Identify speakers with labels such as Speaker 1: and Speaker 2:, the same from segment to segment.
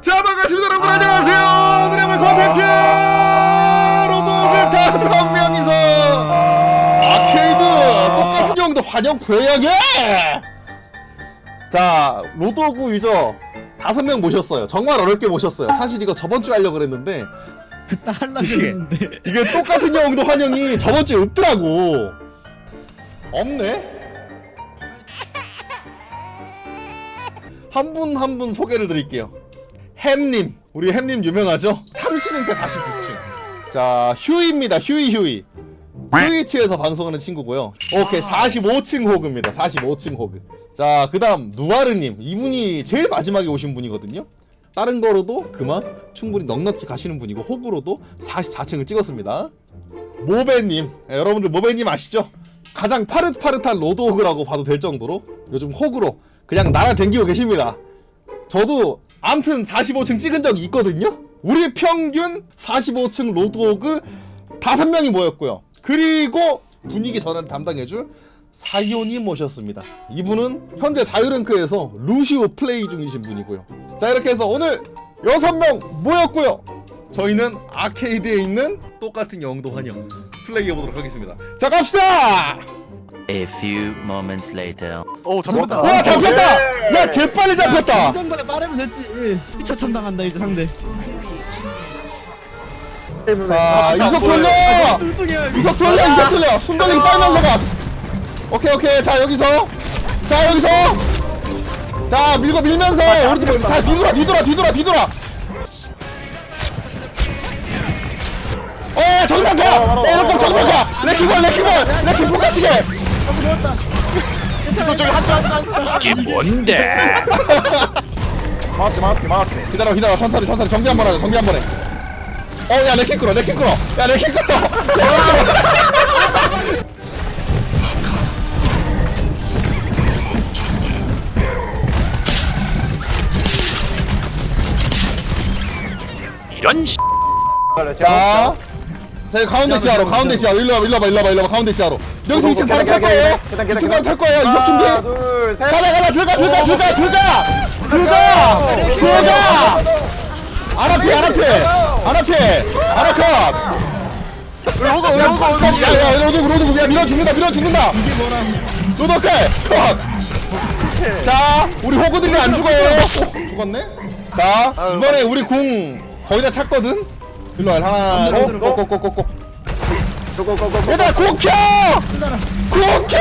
Speaker 1: 자 반갑습니다 여러분. 안녕하세요. 오늘의 물 컨텐츠! 로도그 다섯 명이서 아케이드 똑같은 용도 환영 부여하게! 자 로도그 유저 다섯 명 모셨어요. 정말 어렵게 모셨어요. 사실 이거 저번 주에 하려고 그랬는데
Speaker 2: 나 하려고 했는데.
Speaker 1: 이게 똑같은 영웅도 환영이 저번 주에 없더라고. 없네 한 분 한 분 소개를 드릴게요. 햄님. 우리 햄님 유명하죠? 30인대 49층. 자 휴이입니다. 휴이 휴이. 트위치에서 방송하는 친구고요. 오케이 45층 호그입니다. 45층 호그. 자 그다음 누아르님. 이분이 제일 마지막에 오신 분이거든요. 다른 거로도 그만 충분히 넉넉히 가시는 분이고 호구로도 44층을 찍었습니다. 모베님. 예, 여러분들 모베님 아시죠? 가장 파릇파릇한 로드호그라고 봐도 될 정도로 요즘 호구로 그냥 날아댕기고 계십니다. 저도 암튼 45층 찍은 적이 있거든요. 우리 평균 45층 로드호그 5명이 모였고요. 그리고 분위기 전환 담당해줄 사이오님 모셨습니다. 이분은 현재 자유랭크에서 루시오 플레이 중이신 분이고요. 자 이렇게 해서 오늘 6명 모였고요. 저희는 아케이드에 있는 똑같은 영도 환영 플레이 해보도록 하겠습니다. 자 갑시다!
Speaker 3: A few moments later.
Speaker 4: 오 잡았다.
Speaker 1: 와 잡혔다! 야 개빨리 잡혔다!
Speaker 2: 이전보다 빠르면 됐지 피처천 당한다 이제 상대
Speaker 1: 자 이석 돌려!
Speaker 2: 뚱뚱이야
Speaker 1: 이석 돌려 이석 돌려! 순돌리기 빨면서 가! 오케이 오케이 자 여기서 자 여기서 자 밀고 밀면서 집다 뒤돌아 뒤돌아 뒤돌아 뒤돌아 어 정면 가! 어 이렇게 정면 가! 레키볼 레키볼 레키 포카시게
Speaker 4: 저쪽에 한쪽
Speaker 3: 이게 뭔데?
Speaker 4: 막았지 막았지 막았지.
Speaker 1: 기다려 기다려. 천천히 천천히. 정비 한번 하자 정비 한번 해. 어야 레키 끌어 레키 끌어. 야 레키 끌어.
Speaker 3: 이런 씨.
Speaker 1: 자, 자 가운데 지하로 가운데 지하로. 일로. 와봐 일로 와봐 일로 와봐 일로 와봐 가운데 지하로. 여기서 2층 바로 탈 거예요? 2층 바로 탈 거예요? 이석 준비?
Speaker 4: 하나 둘 셋.
Speaker 1: 가라 가라 들어가 들어가 들어가! 들어가! 들어가! 들어가 아라피! 아라피! 아라피
Speaker 4: 왜 오고 오고.
Speaker 1: 야야 로드 로드 야 밀어 죽는다 밀어 죽는다! 로드클 컷자 우리 호구들이 안 죽어요. 어, 죽었네? 자 이번에 우리 궁 거의 다 찼거든 일로 와 하나
Speaker 4: 고고고고.
Speaker 1: 얘들아 국켜! 국켜!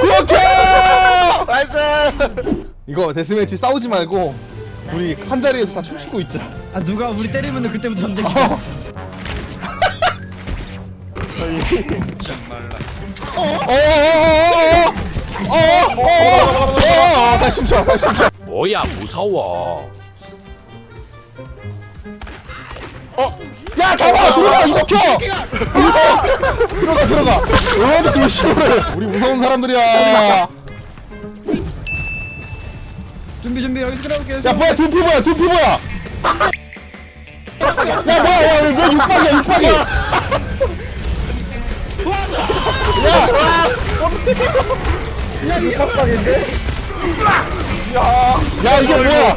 Speaker 1: 국켜!
Speaker 4: 나이스.
Speaker 1: 이거 데스매치 싸우지 말고 우리 한 자리에서 다 춤추고 있자.
Speaker 2: 아 누가 우리 때리면 그때부터 전쟁
Speaker 1: 어. 어어어어어어어어어어 다시 춤춰 다시 춤춰
Speaker 3: 뭐야 무서 워.
Speaker 1: 야 잡아 들어가 이석켜 이석! 들어가 들어가. 어디 도시를 우리 무서운 사람들이야.
Speaker 2: 준비 준비. 여기서 끌어올게요.
Speaker 1: 야 뭐야 두피 뭐야 두피 뭐야? 야 뭐야 야, 왜 육박이야 육박이 야? 이게 뭐야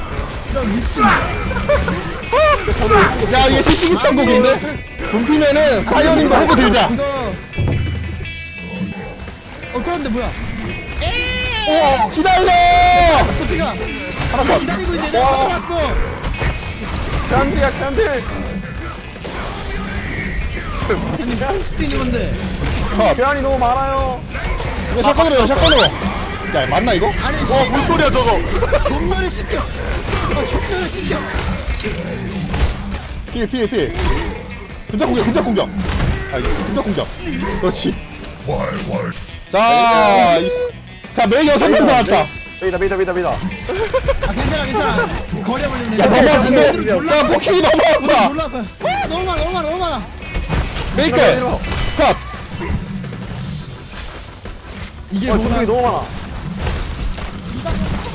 Speaker 1: 야 이게 시시기 천국인데? 분피면은 사이언님도 호구 들자.
Speaker 2: 어 그런데 뭐야?
Speaker 1: 오 기다려!
Speaker 2: 도치가.
Speaker 1: 하나 더.
Speaker 2: 기다리고 있는데 내가 들어왔어.
Speaker 4: 짠디야 짠디.
Speaker 2: 뛰는 건데?
Speaker 1: 컷
Speaker 4: 계란이 너무 많아요.
Speaker 1: 이거 샷건으로 해 샷건으로. 야 맞나 이거?
Speaker 2: 아니
Speaker 4: 어, 뭔 소리야 저거.
Speaker 2: 시켜. 어 전멸을 시켜
Speaker 1: 피해 피해 피해. 근접 공격 근접 공격. 아 이거 근접 공격. 그렇지. 자, 이- 자 매일 여섯 명 나왔다.
Speaker 4: 비다 비다 비다 비다.
Speaker 2: 아 괜찮아 괜찮아. 거리 걸리네
Speaker 1: 야 너무 아픈데? 야 포킹이 너무 아파
Speaker 2: 놀라 아파 너무 많아 너무 많아 너무 많아.
Speaker 1: 메이크. 컷.
Speaker 2: 이게
Speaker 4: 어
Speaker 2: 뭐야?
Speaker 4: 너무 많아.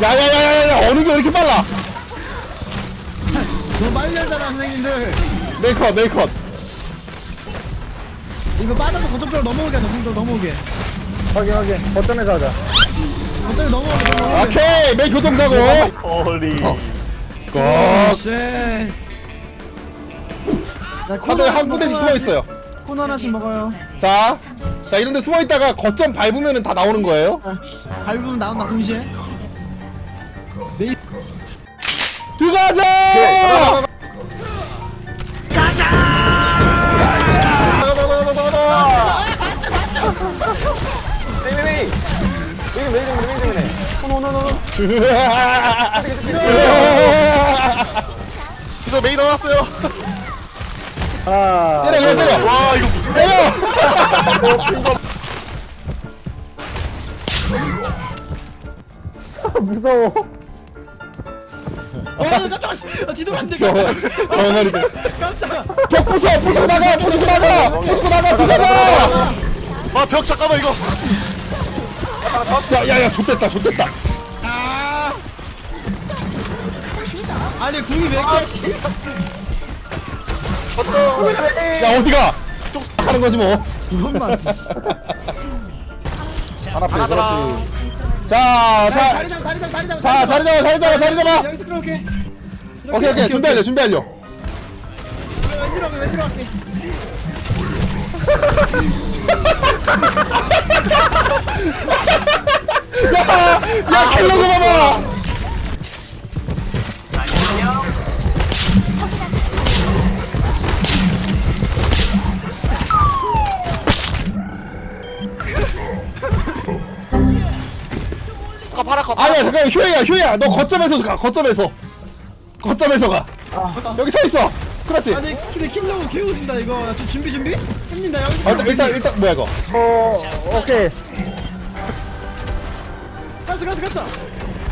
Speaker 1: 야야야야야 어느 게왜 이렇게 빨라
Speaker 2: 빨리 하잖아 선생님들.
Speaker 1: 메이컷 메이컷.
Speaker 2: 이거 빠져서 거점적으로 넘어오게 하자 거점적으로 넘어오게.
Speaker 4: 확인 확인. 거점에서 하자.
Speaker 2: 거점에 넘어가게 넘어가게.
Speaker 1: 오케이 메이 교통사고.
Speaker 4: 홀리.
Speaker 1: 꼭
Speaker 2: 쉣.
Speaker 1: 다들 한 군데씩 숨어 있어요.
Speaker 2: 코너 하나씩 먹어요.
Speaker 1: 자, 자 이런데 숨어 있다가 거점 밟으면 다 나오는 거예요?
Speaker 2: 밟으면 나온다 동시에
Speaker 1: 들어가자
Speaker 4: 메이 메이. 메이.
Speaker 1: 그래서
Speaker 4: 아.
Speaker 1: 때려 그냥 때려 와 이거 때려
Speaker 4: 무서워.
Speaker 2: 어 깜짝아 아, 뒤돌았네 깜짝아
Speaker 1: 병아리
Speaker 2: 깜짝아.
Speaker 1: 벽 부숴 부수고 나가 부수고 나가 부수고 나가. 들어가
Speaker 5: 아 벽 잠깐만 이거.
Speaker 1: 야야야 좋됐다
Speaker 2: 아. 아니 궁이 몇 개?
Speaker 1: 야 어디가? 하는 거지 뭐.
Speaker 2: 그건 맞지.
Speaker 1: 하나 빼 그렇지 자, 자,
Speaker 2: 자리 잡아 자리 잡아 자리 잡아
Speaker 1: 자, 자리 잡아, 자리 잡아, 자리 잡아.
Speaker 2: 여기서 끌어올게
Speaker 1: 오케이, 오케이, 준비하려, 준비하려.
Speaker 2: 갈게 왼쪽으로 갈게
Speaker 1: 야, 야, 킬러고 봐봐.
Speaker 5: 파라 거
Speaker 1: 아니야, 잠깐만, 효혜야, 효혜야, 너 거점에서 가, 거점에서. 거점에서 가. 여기 서 있어. 그렇지.
Speaker 2: 아니 근데 킬러고 개우진다 이거 야, 저 준비 준비? 형님 나 여기서
Speaker 1: 아, 일단, 일단, 일단, 뭐야, 이거.
Speaker 4: 어 오케이.
Speaker 2: 갔어 갔어 갔어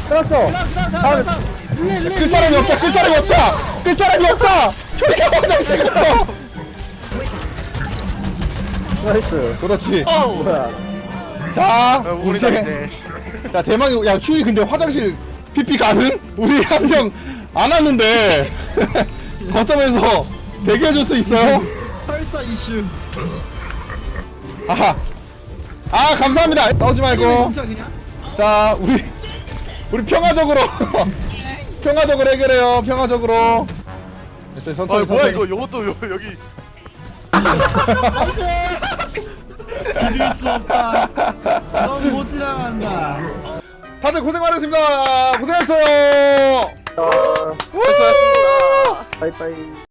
Speaker 4: 끝났어.
Speaker 2: 다음 다음 다음 다음 릴레이 릴레이
Speaker 1: 끌 사람이 없다, 끌 사람이 없다. 끌 사람이 없다. 효혜가 화장실 갔어.
Speaker 4: 나이스.
Speaker 1: 그렇지.
Speaker 4: 뭐야.
Speaker 1: 자,
Speaker 5: 우리
Speaker 1: 우리 세
Speaker 5: 이제
Speaker 1: 야 대망이 야 휴이 근데 화장실 PP 가능? 우리 한 명 안 왔는데. 거점에서 대기해줄 수 있어요?
Speaker 2: 펄사 이슈.
Speaker 1: 아하. 아 감사합니다. 싸우지 말고.
Speaker 2: 그냥?
Speaker 1: 자 우리 우리 평화적으로. 평화적으로 해결해요. 평화적으로. 됐어요.
Speaker 5: 아
Speaker 1: 천천히
Speaker 5: 뭐야
Speaker 1: 천천히.
Speaker 5: 이거 요것도 요, 여기.
Speaker 2: 지릴 수 없다 넌 못 지나간다.
Speaker 1: 다들 고생 많으셨습니다. 고생했어요.
Speaker 5: 수고하셨습니다.
Speaker 4: 빠이빠이.